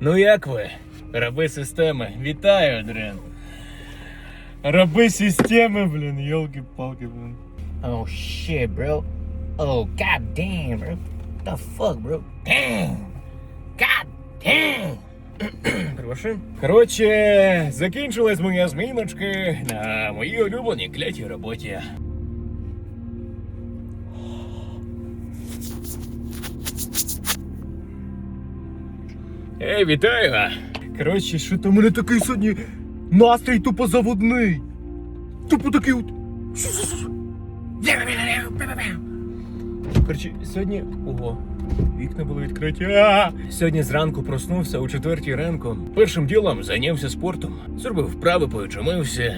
Ну як ви? Раби системи, вітаю, Дрен. Раби системи, блін, йолки-палки, блін. Oh shit, bro. Oh god damn, bro. The fuck, bro? Damn. God damn. Перепрошую. Коротше, закінчилась моя зміночка на моїй улюбленій клятій роботі. Ей, вітаю! Коротше, що то в мене такий сьогодні настрій тупо заводний. Тупо такий от. Коротше, сьогодні. Ого. Вікна були відкриті. Сьогодні зранку проснувся о четвертій ранку. Першим ділом зайнявся спортом. Зробив вправи, почумився.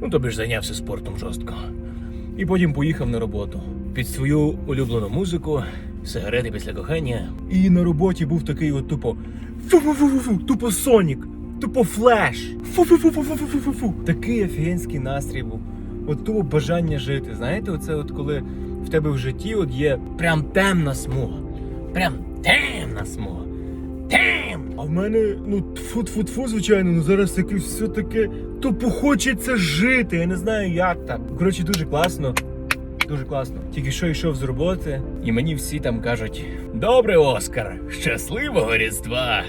Ну, тобі ж зайнявся спортом жорстко. І потім поїхав на роботу. Під свою улюблену музику, сигарети після кохання. І на роботі був такий от тупо фу-фу-фу-фу-фу, тупо Сонік, тупо флеш. Фу-фу-фу-фу-фу-фу-фу. Такий офігенський настрій був. От тупо бажання жити. Знаєте, оце от коли в тебе в житті от є прям темна смуга. Прям темна смуга. Тем! А в мене, ну, тфу-тфу-тфу, звичайно, ну зараз якесь все таке тупо хочеться жити. Я не знаю, як так. Коротше, дуже класно. Дуже класно. Тільки що йшов з роботи, і мені всі там кажуть: Добре, Оскар! Щасливого Різдва!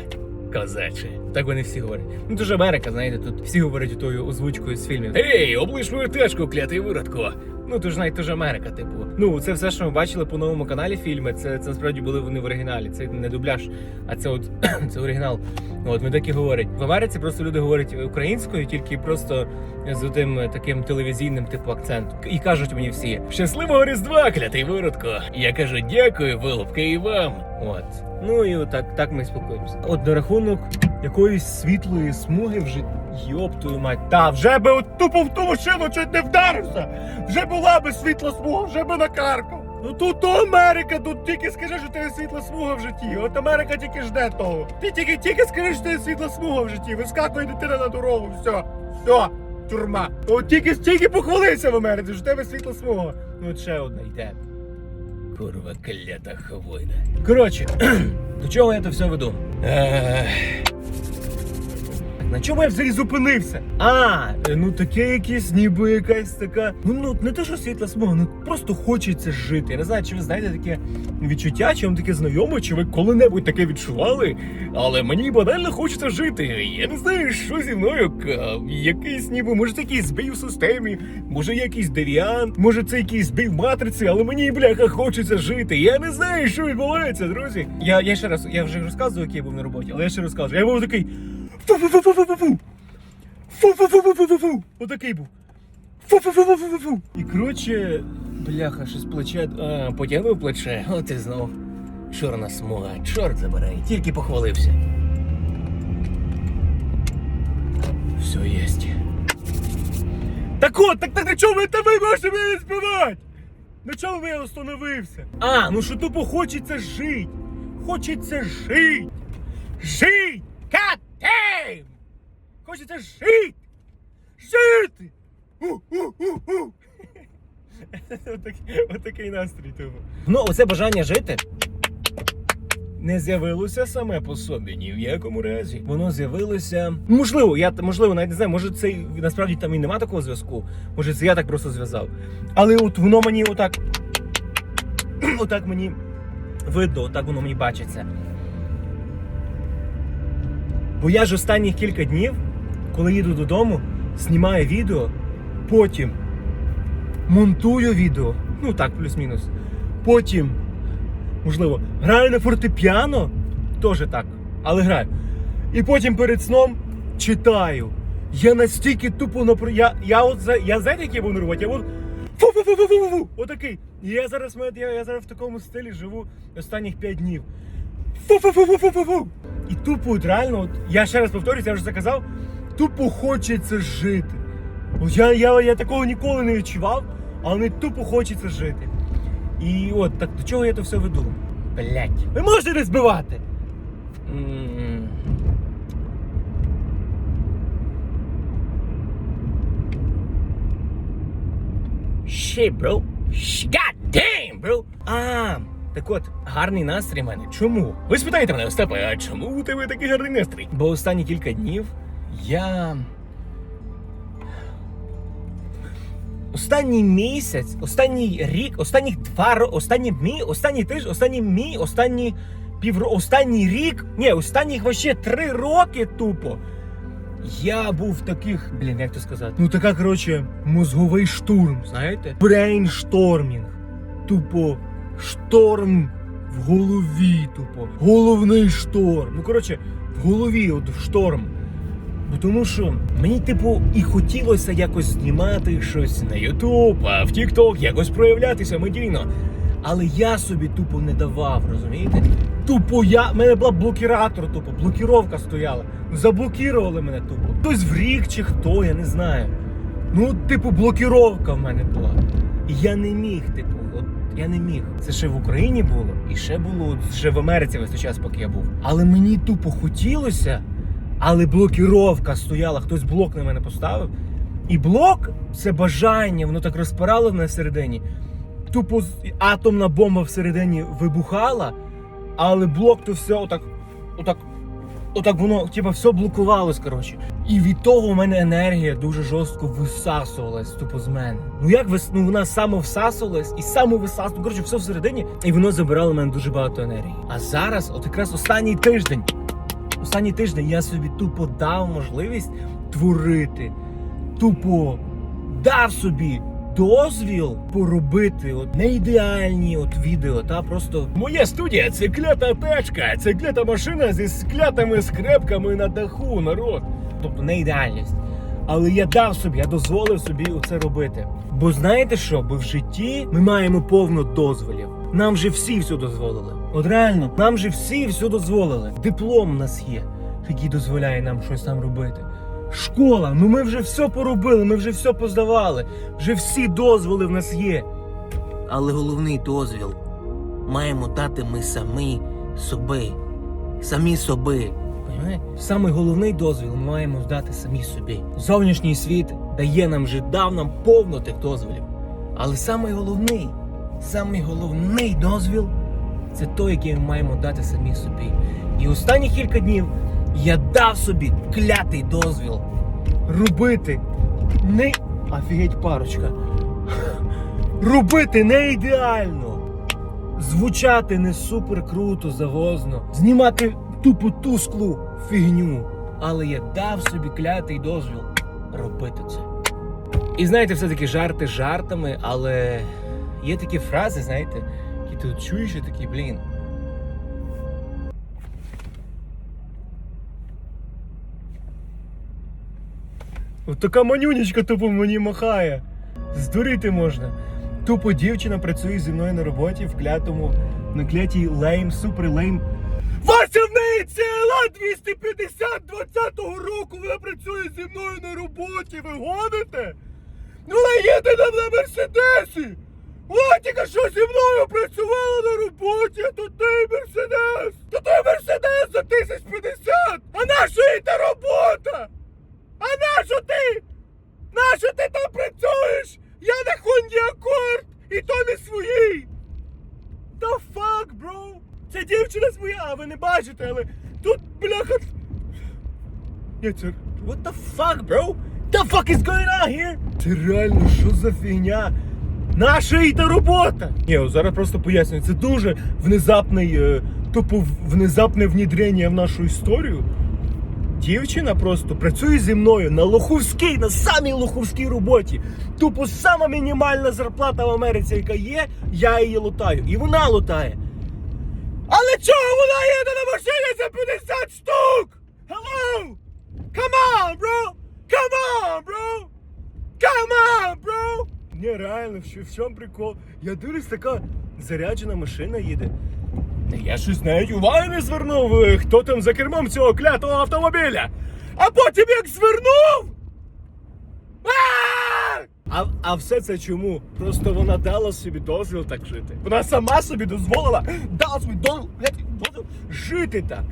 Козаче. Так вони всі говорять. Ну дуже Америка, знаєте, тут всі говорять тою озвучкою з фільмів. Ей, облиш мою тежку, клятий виродку! Ну то ж навіть ж Америка, типу. Ну це все, що ми бачили по новому каналі фільми. Це, це насправді були вони в оригіналі. Це не дубляж, а це от це оригінал. От ми так і говорять. В Америці просто люди говорять українською, тільки просто з тим таким телевізійним типу акцентом. І кажуть мені всі: щасливого різдва, клятий виродко! Я кажу дякую, вилупки, і вам. От. Ну і отак так ми спілкуємося. От на рахунок якоїсь світлої смуги вже йоп твою мать. Та вже би от тупо в ту машину чуть не вдарився. Вже була би світла смуга, вже би накаркав. Ну тут то Америка, тут тільки скажи, що ти світла смуга в житті. От Америка тільки жде того. Ти тільки тільки скажи, що ти світла смуга в житті. Вискакує дитина на дорогу. Все, все, тюрма. От тільки тільки похвалився в Америці, що тебе світла смуга. Ну от ще одна йде. Курва клята хвойда. Коротше, до чого я то все веду? Ех. На чому я взагалі зупинився? А, е, ну таке якесь, ніби якась така. Ну ну не те, що світла смуга, ну просто хочеться жити. Я не знаю, чи ви знаєте таке відчуття, чи вам таке знайоме, чи ви коли-небудь таке відчували. Але мені банально хочеться жити. Я не знаю, що зі мною. Якийсь ніби, може, це якийсь збій у системі, може якийсь девіант, може це якийсь збій в матриці, але мені, бляха, хочеться жити. Я не знаю, що відбувається, друзі. Я, я ще раз, я вже розказував, який я був на роботі, але я ще розкажу. Я був такий. Фу-фу-фу-фу-фу-фу. Фу-фу-фу-фу-фу-фу. Отакий був. Фу-фу-фу-фу-фу-фу. І коротше, бляха, щось плече. А, потягнув плече, от і знов. Чорна смуга, чорт забирай, тільки похвалився. Все єсть. Так от, так так на чому ви тебе можете мене збивати? На чому я остановився? А, ну що тупо хочеться жить. Хочеться жить. Жить! God damn! Хочеться жити! Жити! У-у-у-у! Отакий, отакий настрій того. Ну, оце бажання жити не з'явилося саме по собі ні в якому разі. Воно з'явилося. Можливо, я можливо навіть не знаю, може це насправді там і нема такого зв'язку. Може, це я так просто зв'язав. Але от воно мені отак. отак мені видно, отак воно мені бачиться. Бо я ж останні кілька днів, коли їду додому, знімаю відео, потім монтую відео, ну так, плюс-мінус. Потім, можливо, граю на фортепіано, теж так, але граю. І потім перед сном читаю. Я настільки тупо напр... Я, я от за... я знаєте, який я був на роботі? Я був фу-фу-фу-фу-фу-фу, отакий. І я зараз, я, я зараз в такому стилі живу останніх 5 днів. Фу-фу-фу-фу-фу-фу. І тупо от реально, от, я ще раз повторюсь, я вже заказав, тупо хочеться жити. От я, я, я такого ніколи не відчував, але мені тупо хочеться жити. І от так до чого я то все веду? Блять. Ви можете не збивати? М. Shit, bro. God damn, bro. А, Так от, гарний настрій в мене. Чому? Ви спитаєте мене, Остапе, а чому у тебе такий гарний настрій? Бо останні кілька днів я. Останній місяць, останній рік, останніх два роки, останні мій, останній тиждень, останній мій, останні півро, останній рік, ні, останніх вообще три роки тупо. Я був в таких, блін, як то сказати? Ну така, коротше, мозговий штурм, знаєте? Брейнштормінг. Тупо шторм в голові, тупо. Головний шторм. Ну, коротше, в голові от шторм. Ну тому що мені, типу, і хотілося якось знімати щось на Ютуб, а в Тікток якось проявлятися медійно. Але я собі тупо не давав, розумієте? Тупо я. в мене була блокіратор, тупо, блокіровка стояла. Заблокували мене тупо. Хтось в рік чи хто, я не знаю. Ну, типу, блокіровка в мене була. І я не міг, типу, я не міг. Це ще в Україні було, і ще було ще в Америці весь час, поки я був. Але мені тупо хотілося, але блокіровка стояла, хтось блок на мене поставив. І блок це бажання, воно так розпирало мене всередині. Тупо атомна бомба всередині вибухала, але блок то все отак, отак, отак воно, типа, все блокувалось, коротше. І від того в мене енергія дуже жорстко висасувалась тупо з мене. Ну як вис... ну вона самовсасувалась і самовисасувалась, коротше, все всередині, і воно забирало в мене дуже багато енергії. А зараз, от якраз останній тиждень, останній тиждень я собі тупо дав можливість творити. Тупо дав собі дозвіл поробити от не ідеальні от відео, та просто моя студія це клята тачка, це клята машина зі склятими скрепками на даху, народ. Тобто не ідеальність. Але я дав собі, я дозволив собі це робити. Бо знаєте що? Бо в житті ми маємо повно дозволів. Нам же всі все дозволили. От реально, нам же всі все дозволили. Диплом у нас є, який дозволяє нам щось там робити. Школа, ну ми вже все поробили, ми вже все поздавали, вже всі дозволи в нас є. Але головний дозвіл маємо дати ми самі собі. Самі собі. Понимаєте? Самий головний дозвіл ми маємо здати самі собі. Зовнішній світ дає нам вже дав нам повно тих дозволів. Але самий головний, самий головний дозвіл це той, який ми маємо дати самі собі. І останні кілька днів я дав собі клятий дозвіл робити не офігеть парочка. Робити не ідеально. Звучати не супер круто, завозно, знімати тупо тусклу фігню. Але я дав собі клятий дозвіл робити це. І знаєте, все-таки жарти жартами, але є такі фрази, знаєте, які ти чуєш і такі, блін. От така манюнечка тупо мені махає. Здуріти можна. Тупо дівчина працює зі мною на роботі в клятому, на клятій лейм, супер лейм. Вася в неї ціла 250 20-го року вона працює зі мною на роботі, ви гоните? Ну вона їде нам на мерседесі! Вона що зі мною працювала на роботі, а то ти мерседес! То ти мерседес за 1050! А наша їй та робота? А нащо ти? Нащо ти там працюєш? Я на Хонді Акорд і то не своїй. The fuck, bro? Це дівчина своя, а ви не бачите, але тут, бляха. Ні, це. What the fuck, bro? The fuck is going on here? Це реально що за фігня? Наша і та робота! Ні, зараз просто пояснюю, це дуже внезапний, е, тупо внезапне внедрення в нашу історію. Дівчина просто працює зі мною на лоховській, на самій лоховській роботі. Тупо сама мінімальна зарплата в Америці, яка є, я її лутаю. І вона лутає. Але чого вона їде на машині за 50 штук? Hello? Come on, bro! Come on, bro! Come on, bro! Ні, реально, що, в чому прикол? Я дивлюсь, така заряджена машина їде. Та Я щось навіть уваги не звернув, хто там за кермом цього клятого автомобіля. А потім як звернув. А! А, а все це чому? Просто вона дала собі дозвіл так жити. Вона сама собі дозволила, дала собі дозвіл, жити так.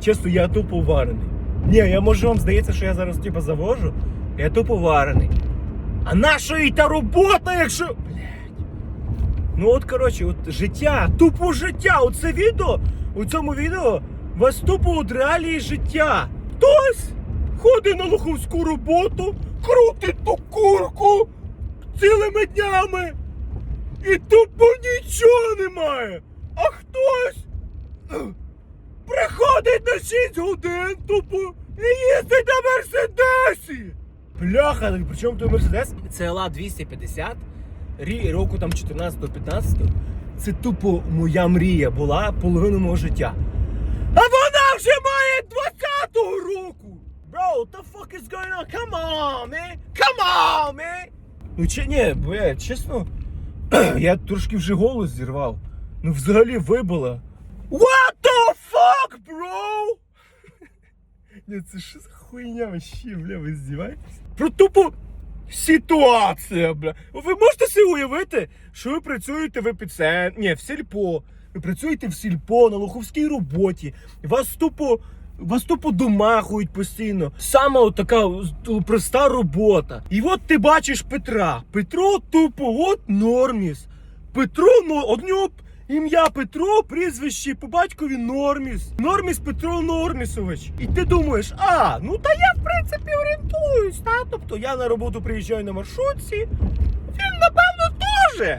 Чесно, я тупо варений. Ні, я може вам здається, що я зараз типу завожу. Я тупо варений. А наша і та робота, якщо. Блядь. Ну от коротше, от життя, тупо життя. Оце відео, у цьому відео вас тупо от реалії життя. Хтось ходить на лоховську роботу, крутить ту курку цілими днями. І тупо нічого немає. А хтось приходить на 6 годин тупо і їздить на мерседесі. Бляха, так при чому той мерседес? Це ла 250, рі, року там 14-15. Це тупо моя мрія була половину мого життя. А вона вже має 20-го року! Bro, what the fuck is going on? Come on, man! Come on, man! Ну чи ні, бо я чесно, я трошки вже голос зірвав. Ну взагалі вибила. What the fuck, bro? Ні, це що за хуйня вообще, бля, ви здіваєтесь? Про тупо ситуація, бля. Ви можете собі уявити, що ви працюєте в епіцентрі, ні, в сільпо. Ви працюєте в сільпо на лоховській роботі. Вас тупо. Вас тупо домахують постійно. Саме от така проста робота. І от ти бачиш Петра. Петро тупо, от Норміс. Петро, ну, од нього ім'я Петро, прізвище по батькові Норміс. Норміс Петро Нормісович. І ти думаєш, а, ну та я в принципі орієнтуюсь, та? Тобто я на роботу приїжджаю на маршрутці, він напевно теж.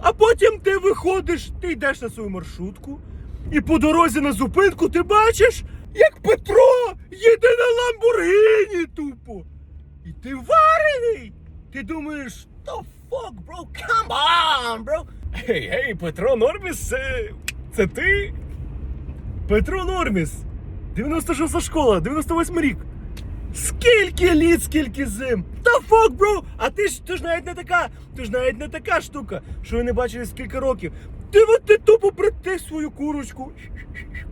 А потім ти виходиш, ти йдеш на свою маршрутку, і по дорозі на зупинку ти бачиш, як Петро їде на Ламборгіні тупо. І ти варений. Ти думаєш, the fuck, bro, come on, bro. Гей, гей, Петро Норміс, це, це ти? Петро Норміс, 96 школа, 98 рік. Скільки літ, скільки зим! Та фок, бро! А ти ж ти ж навіть не така, ти ж навіть не така штука, що ви не бачили скільки років. Ти от ти тупо притих свою курочку,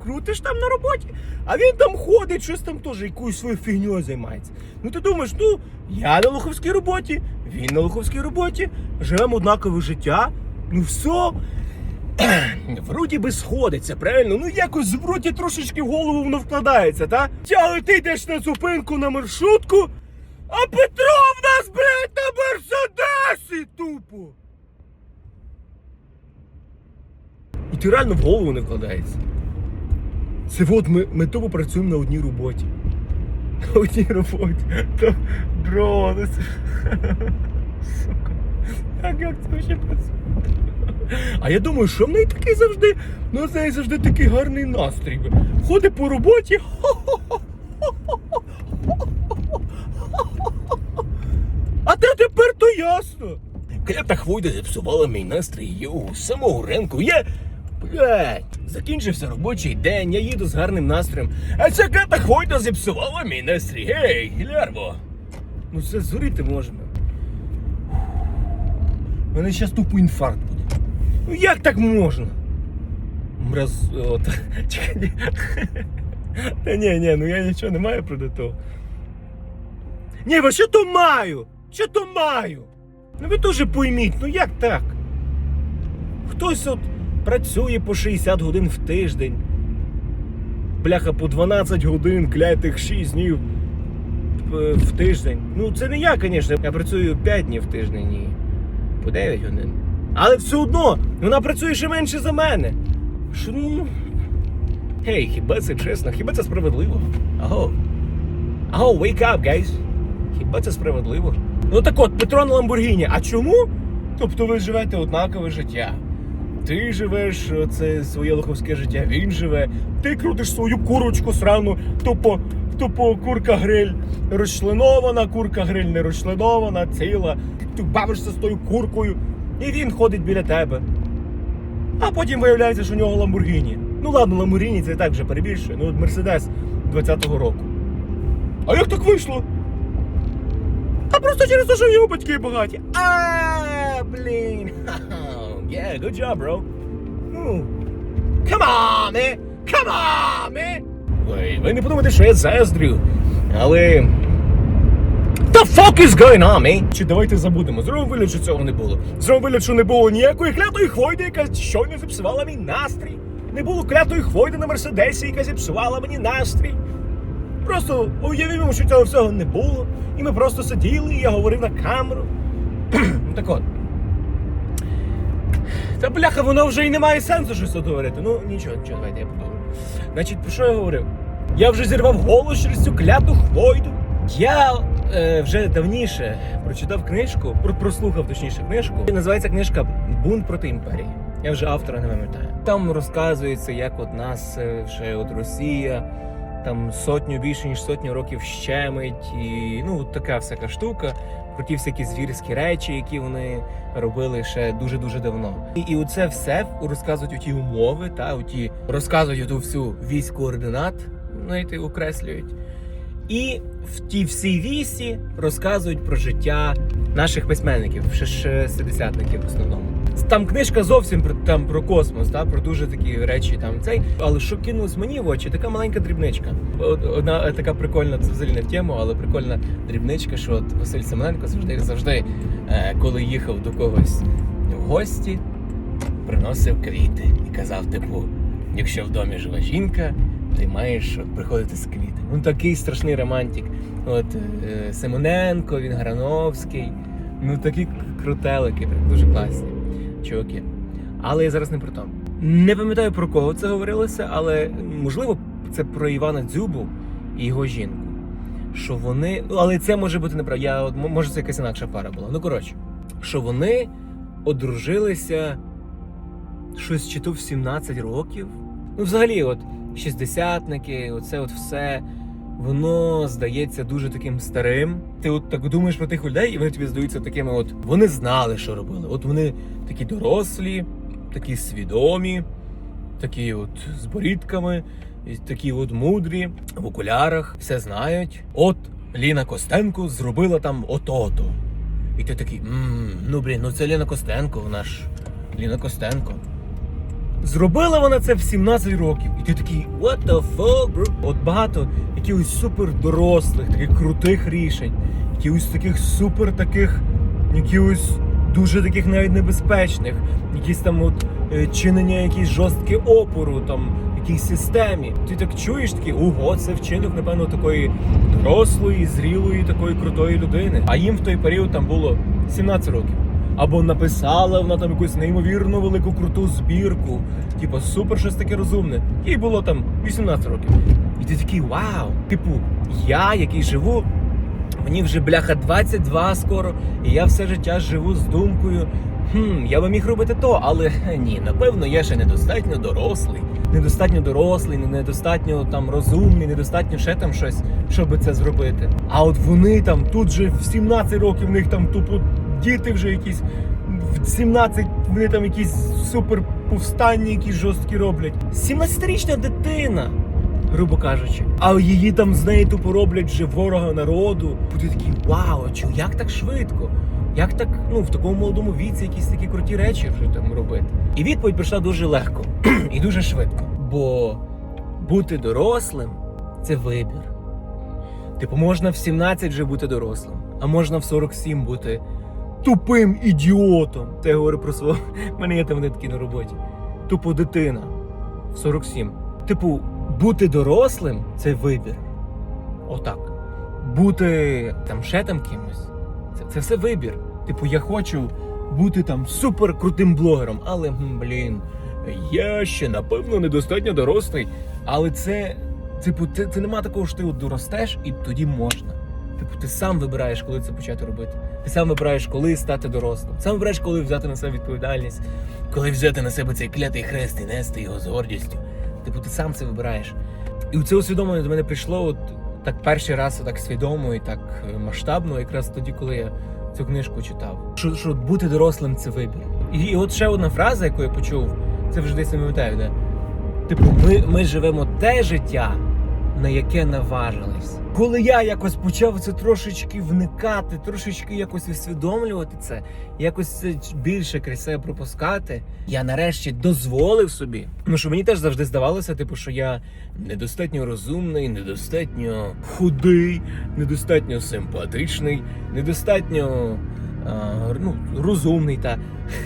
крутиш там на роботі, а він там ходить, щось там теж якоюсь свою фігньою займається. Ну ти думаєш, ну я на лоховській роботі, він на лоховській роботі, живемо однакове життя. Ну все, Вроді би сходиться, правильно? Ну якось вроді трошечки в голову воно вкладається, та? Але ти йдеш на зупинку на маршрутку, а Петро в нас, блядь, на мерседесі тупо. Ти реально в голову не вкладається. Це от ми, ми тупо працюємо на одній роботі. На одній роботі. Та, бро, ну це... Сука. Як, як це ще працює? А я думаю, що в неї такий завжди, ну в неї завжди такий гарний настрій. Ходить по роботі. А де тепер то ясно? Клята хвойда зіпсувала мій настрій йоу, самого ранку. Я. Блядь, закінчився робочий день, я їду з гарним настроєм. А ця клята хвойда зіпсувала мій настрій. Гей, лярво. Ну це зурити можна. У мене зараз тупо інфаркт буде. Ну як так можна? Мраз... От... Та ні, ні, ну я нічого не маю проти того. Ні, ви що то маю? Що то маю? Ну ви теж пойміть, ну як так? Хтось от працює по 60 годин в тиждень. Бляха, по 12 годин, клятих 6 днів в- в тиждень. Ну це не я, звісно. Я працюю 5 днів в тиждень і по 9 годин. Але все одно, вона працює ще менше за мене. Що ну. Гей, хіба це чесно? Хіба це справедливо? Аго. Аго, wake up, guys. Хіба це справедливо? Ну так от, Петро на Ламборгіні. А чому? Тобто ви живете однакове життя. Ти живеш е, це своє лоховське життя, він живе. Ти крутиш свою курочку срану, тупо, тупо курка гриль розчленована, курка гриль не розчленована, ціла. Ти бавишся з тою куркою, і він ходить біля тебе. А потім виявляється, що у нього Ламборгіні. Ну ладно, Ламборгіні це так вже перебільшує. Ну от Мерседес 20-го року. А як так вийшло? А просто через те, що його батьки багаті. А, блін. Yeah, good job, bro. Come on, man. Come on, man. Ой, ви не подумайте, що я заздрю. Але. The fuck is going on, man? Чи давайте забудемо. Зробимо вигляд, що цього не було. Зробимо вигляд, що не було ніякої клятої хвойди, яка щойно зіпсувала мій настрій. Не було клятої хвойди на Мерседесі, яка зіпсувала мені настрій. Просто уявімо, що цього всього не було. І ми просто сиділи, і я говорив на камеру. Так от. Та бляха, воно вже і не має сенсу щось говорити. Ну нічого, нічого, давайте я продовжу. Значить, про що я говорив? Я вже зірвав голос через цю кляту хвойду. Я е, вже давніше прочитав книжку, про- прослухав точніше книжку. Називається книжка Бунт проти імперії. Я вже автора не пам'ятаю. Там розказується, як от нас ще от Росія там сотню більше ніж сотню років щемить, і ну така всяка штука. Про ті всякі звірські речі, які вони робили ще дуже дуже давно. І, і оце все розказують у ті умови, та у ті розказують ту всю вісь координат, знаєте, окреслюють. І в тій всій вісі розказують про життя наших письменників, шестидесятників в основному. Там книжка зовсім про там про космос, та про дуже такі речі. Там цей, але що кинулось мені в очі, така маленька дрібничка. Одна така прикольна, це взагалі не в тему, але прикольна дрібничка, що от Василь Семененко завжди завжди, е, коли їхав до когось в гості, приносив квіти і казав, типу, якщо в домі жива жінка, ти маєш приходити з квіти. Ну такий страшний романтик. От е, Симоненко, він Грановський. Ну такі крутелики, дуже класні чуваки. Але я зараз не про то. Не пам'ятаю про кого це говорилося, але можливо це про Івана Дзюбу і його жінку. Що вони. Але це може бути неправда. Я от може це якась інакша пара була. Ну коротше, що вони одружилися щось чи то в 17 років. Ну, взагалі, от шістдесятники, оце от все. Воно здається дуже таким старим. Ти от так думаєш про тих людей, і вони тобі здаються такими, от вони знали, що робили. От вони такі дорослі, такі свідомі, такі от з борідками, такі от мудрі, в окулярах, все знають. От Ліна Костенко зробила там ото-то. І ти такий, ну блін, ну це Ліна Костенко, вона ж Ліна Костенко. Зробила вона це в 17 років. І ти такий, what the fuck, bro? От багато якихось супер дорослих, таких крутих рішень, якихось таких супер таких, якихось дуже таких навіть небезпечних, якісь там от е, чинення якісь жорсткі опору, там якійсь системі. Ти так чуєш такий, ого, це вчинок, напевно, такої дорослої, зрілої, такої крутої людини. А їм в той період там було 17 років. Або написала вона там якусь неймовірно велику круту збірку, типу супер щось таке розумне. Їй було там 18 років. І ти такий вау! Типу, я, який живу, мені вже бляха 22 скоро, і я все життя живу з думкою. Хм, я би міг робити то, але ні, напевно, я ще недостатньо дорослий. Недостатньо дорослий, недостатньо там розумний, недостатньо ще там щось, щоб це зробити. А от вони там тут же в 17 років, в них там тупо діти вже якісь в 17, вони там якісь супер повстанні, якісь жорсткі роблять. 17-річна дитина, грубо кажучи. А її там з неї тупо роблять вже ворога народу. Ти такий, вау, чо, як так швидко? Як так, ну, в такому молодому віці якісь такі круті речі вже там робити? І відповідь прийшла дуже легко і дуже швидко. Бо бути дорослим це вибір. Типу, можна в 17 вже бути дорослим, а можна в 47 бути тупим ідіотом. Це я говорю про свого. Мене є там такий на роботі. Тупо дитина 47. Типу, бути дорослим це вибір. Отак. Бути там ще там кимось. Це, це все вибір. Типу, я хочу бути там супер крутим блогером, але блін, я ще напевно недостатньо дорослий. Але це, типу, це, це нема такого, що ти от доростеш і тоді можна. Типу, ти сам вибираєш, коли це почати робити. Ти сам вибираєш, коли стати дорослим. Сам вибираєш, коли взяти на себе відповідальність, коли взяти на себе цей клятий хрест і нести його з гордістю. Типу, ти сам це вибираєш. І це усвідомлення до мене прийшло от так перший раз так свідомо і так е, масштабно, якраз тоді, коли я цю книжку читав. Що, що бути дорослим це вибір. І, і от ще одна фраза, яку я почув, це вже десь не пам'ятаю, де. Типу, ми, ми живемо те життя, на яке наважились. Коли я якось почав це трошечки вникати, трошечки якось усвідомлювати це, якось це більше крізь себе пропускати, я нарешті дозволив собі. Ну що мені теж завжди здавалося, типу, що я недостатньо розумний, недостатньо худий, недостатньо симпатичний, недостатньо а, ну, розумний та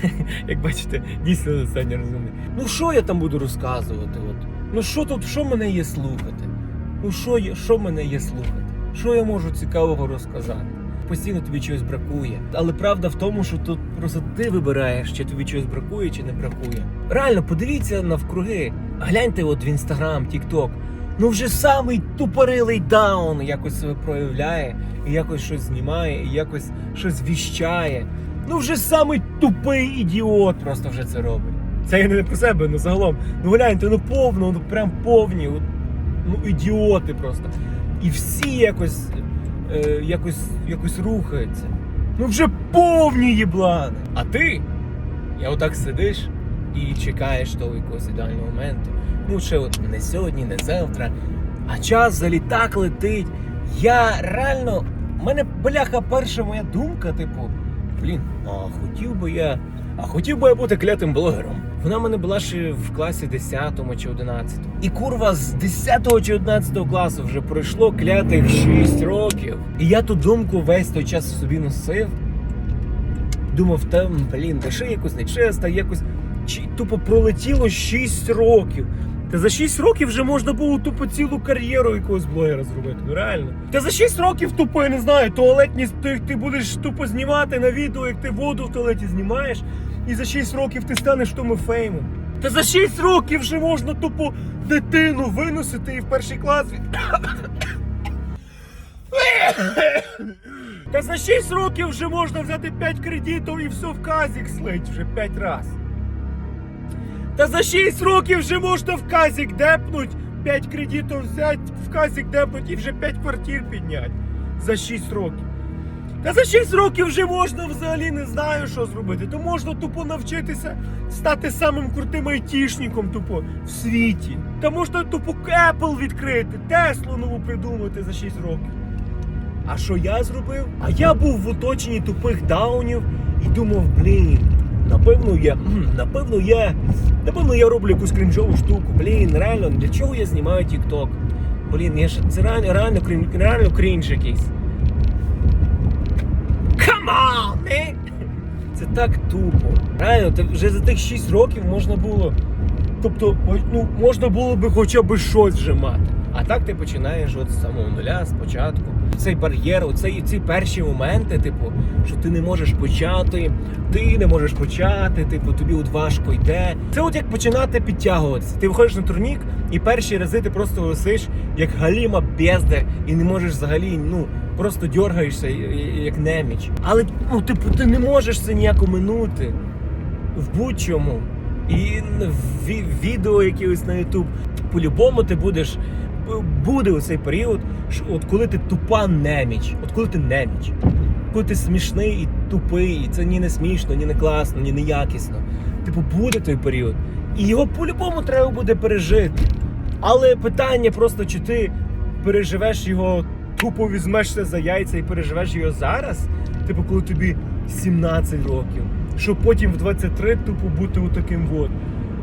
як бачите, дійсно достатньо розумний. Ну що я там буду розказувати? От? Ну що тут, що мене є слухати? Ну що що мене є слухати? Що я можу цікавого розказати? постійно тобі чогось бракує. Але правда в тому, що тут просто ти вибираєш, чи тобі чогось бракує, чи не бракує. Реально, подивіться навкруги. Гляньте от в інстаграм, тікток. Ну вже самий тупорилий даун якось себе проявляє, і якось щось знімає, і якось щось віщає. Ну вже самий тупий ідіот просто вже це робить. Це я не про себе, ну загалом. Ну гляньте, ну повно, ну прям повні. Ну ідіоти просто. І всі якось, е, якось, якось рухаються. Ну вже повні їблани. А ти? Я отак сидиш і чекаєш того якогось ідеального моменту. Ну, ще от не сьогодні, не завтра. А час залітак летить. Я реально. в мене бляха перша моя думка, типу, блін, а хотів би я. А хотів би я бути клятим блогером. Вона в мене була ще в класі 10 чи 11. І курва з 10 чи 11 класу вже пройшло клятих 6 років. І я ту думку весь той час собі носив. Думав, там, блін, та ще якось нечесно, якось чи тупо пролетіло 6 років. Та за 6 років вже можна було тупо цілу кар'єру якогось блогера зробити. Ну реально. Та за 6 років тупо, я не знаю, туалетні ти, ти будеш тупо знімати на відео, як ти воду в туалеті знімаєш, і за 6 років ти станеш тому феймом. Та за 6 років вже можна тупо дитину виносити і в перший клас. Та за 6 років вже можна взяти 5 кредитів і все в казік слить вже 5 разів. Та за 6 років вже можна в казік депнуть, 5 кредитів взяти, в казік депнуть і вже 5 квартир підняти. За 6 років. Та за 6 років вже можна взагалі не знаю, що зробити. То можна тупо навчитися стати самим крутим айтішником тупо в світі. Та можна тупо Apple відкрити, Теслу нову придумати за 6 років. А що я зробив? А я був в оточенні тупих даунів і думав, блін, напевно я, напевно я, напевно я роблю якусь крінжову штуку. Блін, реально, для чого я знімаю TikTok? Блін, я ж це реально, реально, реально крінж якийсь. Man! Це так тупо. Реально, вже за тих 6 років можна було. Тобто, ну, можна було би хоча б щось вже мати. А так ти починаєш от з самого нуля, спочатку. Цей бар'єр, оцей, ці перші моменти, типу, що ти не можеш почати, ти не можеш почати, типу, тобі от важко йде. Це от як починати підтягуватися. Ти виходиш на турнік, і перші рази ти просто висиш як галіма бездар, і не можеш взагалі, ну, просто дергаєшся, як неміч. Але ну, типу, ти не можеш це ніяк оминути в будь-чому. І в відео якихось на YouTube. По-любому ти будеш. Буде у цей період, що от коли ти тупа неміч, от коли ти неміч, коли ти смішний і тупий, і це ні не смішно, ні не класно, ні не якісно. Типу, буде той період. І його по-любому треба буде пережити. Але питання просто, чи ти переживеш його, тупо візьмешся за яйця і переживеш його зараз, типу, коли тобі 17 років, щоб потім в 23 тупо бути таким от.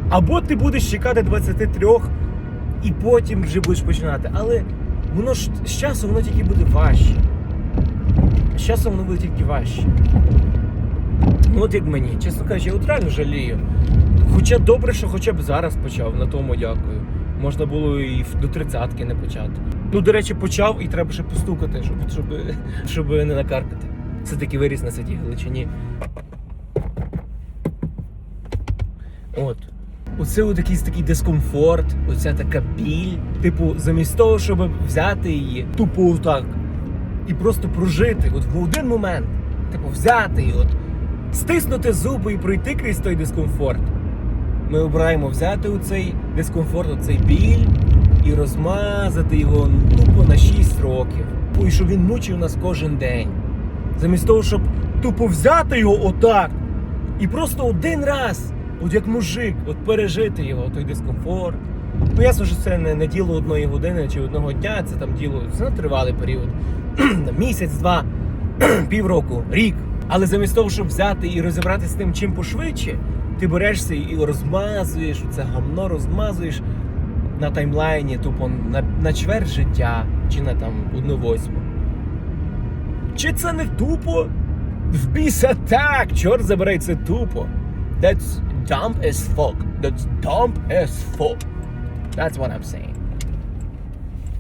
Або ти будеш чекати 23 і потім вже будеш починати. Але воно ж з часом воно тільки буде важче. З часом воно буде тільки важче. Ну от як мені, чесно кажучи, я от реально жалію. Хоча добре, що хоча б зараз почав, на тому дякую. Можна було і до тридцятки не почати. Ну, до речі, почав і треба ще постукати, щоб, щоб, щоб не накаркати. Це таки виріс на цій Галичині. От. Оце от якийсь такий дискомфорт, оця така біль. Типу, замість того, щоб взяти її тупо отак і просто прожити, от в один момент, типу, взяти і от стиснути зуби і пройти крізь той дискомфорт. Ми обираємо взяти оцей дискомфорт, оцей біль і розмазати його тупо на 6 років. І щоб він мучив нас кожен день. Замість того, щоб тупо взяти його отак і просто один раз, от як мужик, от пережити його, той дискомфорт. Ну, ясно, що це не, не діло одної години чи одного дня, це там діло це тривалий період. Місяць, два, півроку, рік. Але замість того, щоб взяти і розібратися з тим, чим пошвидше, ти берешся і розмазуєш, це гамно розмазуєш на таймлайні, тупо на, на чверть життя, чи на там одну восьму. Чи це не тупо? В біса так, чорт забирай, це тупо. That's dumb as fuck. That's dumb as fuck. That's what I'm saying.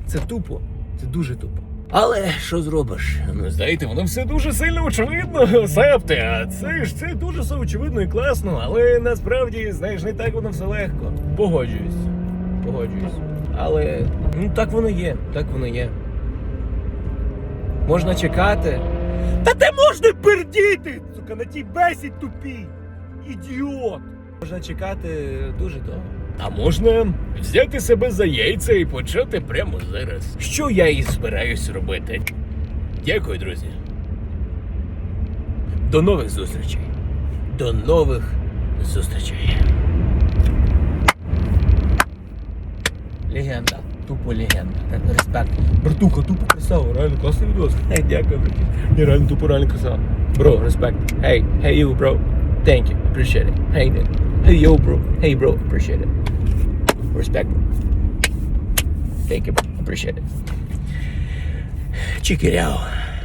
Це тупо. Це дуже тупо. Але що зробиш? Ну, знаєте, воно все дуже сильно очевидно, Септе. Це ж це дуже все очевидно і класно, але насправді, знаєш, не так воно все легко. Погоджуюсь. Погоджуюсь. Але ну так воно є, так воно є. Можна чекати. Та ти можна пердіти! Сука, на тій бесі тупій! Ідіот! Можна чекати дуже довго. А можна взяти себе за яйця і почати прямо зараз. Що я і збираюсь робити. Дякую, друзі. До нових зустрічей. До нових зустрічей. Легенда. Тупо легенда. Респект. Братуха, тупо красава. Реально класний відос. Хей, дякую, брат. Ні, реально тупо реально красава. Бро, респект. Hey, hey you, bro. Thank you. Appreciate it. Hey, dude. Hey, yo, bro. Hey, bro. Appreciate it. Respect. Thank you, bro. Appreciate it. Check it out.